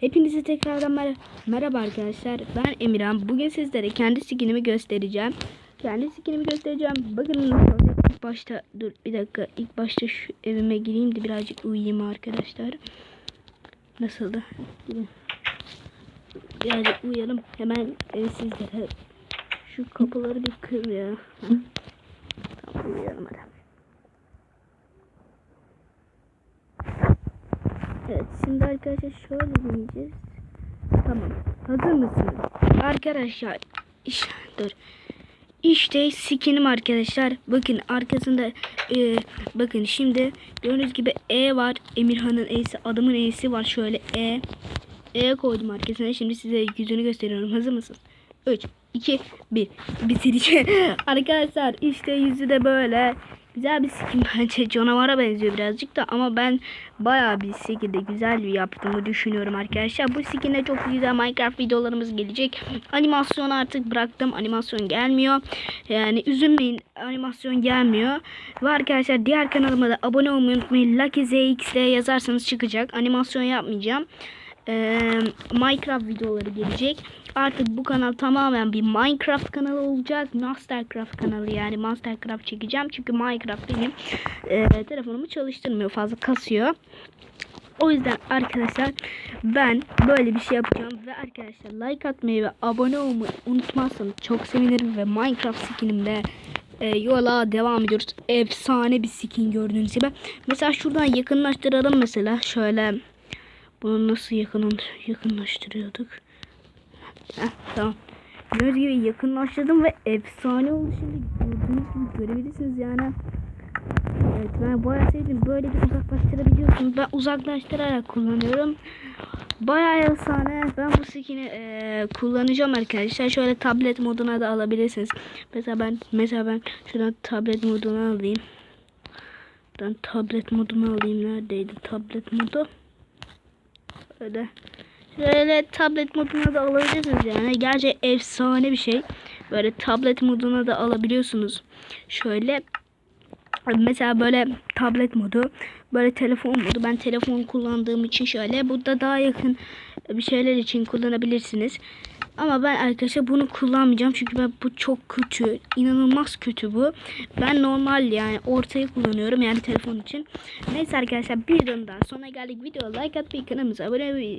Hepinize tekrardan mer- merhaba arkadaşlar. Ben Emirhan. Bugün sizlere kendi skinimi göstereceğim. Kendi skinimi göstereceğim. Bakın. İlk başta dur bir dakika. İlk başta şu evime gireyim de birazcık uyuyayım arkadaşlar. Nasıldı? Birazcık uyuyalım. Hemen e, sizlere şu kapıları bir kır ya. Tamam uyuyalım hadi. Evet şimdi arkadaşlar şöyle diyeceğiz. Tamam. Hazır mısınız? Arkadaşlar iş, dur. İşte skinim arkadaşlar. Bakın arkasında e, bakın şimdi gördüğünüz gibi E var. Emirhan'ın E'si adamın E'si var. Şöyle E. E koydum arkasına. Şimdi size yüzünü gösteriyorum. Hazır mısınız? 3, 2, 1. Bitireceğim. arkadaşlar işte yüzü de böyle. Güzel bir skin bence canavara benziyor birazcık da ama ben bayağı bir şekilde güzel bir yaptığımı düşünüyorum arkadaşlar. Bu skinle çok güzel Minecraft videolarımız gelecek. Animasyonu artık bıraktım. Animasyon gelmiyor. Yani üzülmeyin animasyon gelmiyor. Ve arkadaşlar diğer kanalıma da abone olmayı unutmayın. Lucky ZX'de yazarsanız çıkacak. Animasyon yapmayacağım. Ee, Minecraft videoları gelecek. Artık bu kanal tamamen bir Minecraft kanalı olacak. Mastercraft kanalı yani Mastercraft çekeceğim. Çünkü Minecraft benim e, telefonumu çalıştırmıyor. Fazla kasıyor. O yüzden arkadaşlar ben böyle bir şey yapacağım. Ve arkadaşlar like atmayı ve abone olmayı unutmazsanız çok sevinirim. Ve Minecraft skinimde e, yola devam ediyoruz. Efsane bir skin gördüğünüz gibi. Mesela şuradan yakınlaştıralım mesela. Şöyle bunu nasıl yakın, yakınlaştırıyorduk? Heh, tamam. Gördüğünüz gibi yakınlaştırdım ve efsane oldu şimdi. Gördüğünüz gibi görebilirsiniz yani. Evet ben bayağı sevdim. Böyle bir uzaklaştırabiliyorsunuz. Ben uzaklaştırarak kullanıyorum. Bayağı efsane. Ben bu skin'i e, kullanacağım arkadaşlar. Şöyle tablet moduna da alabilirsiniz. Mesela ben mesela ben şuradan tablet moduna alayım. Ben tablet modunu alayım. Neredeydi tablet modu? Öyle. Şöyle tablet moduna da alabilirsiniz yani. Gerçi efsane bir şey. Böyle tablet moduna da alabiliyorsunuz. Şöyle mesela böyle tablet modu, böyle telefon modu. Ben telefon kullandığım için şöyle burada daha yakın bir şeyler için kullanabilirsiniz. Ama ben arkadaşlar bunu kullanmayacağım çünkü ben bu çok kötü, inanılmaz kötü bu. Ben normal yani ortayı kullanıyorum yani telefon için. Neyse arkadaşlar bir videonun daha sonuna geldik. Video like atmayı kanalımıza abone olmayı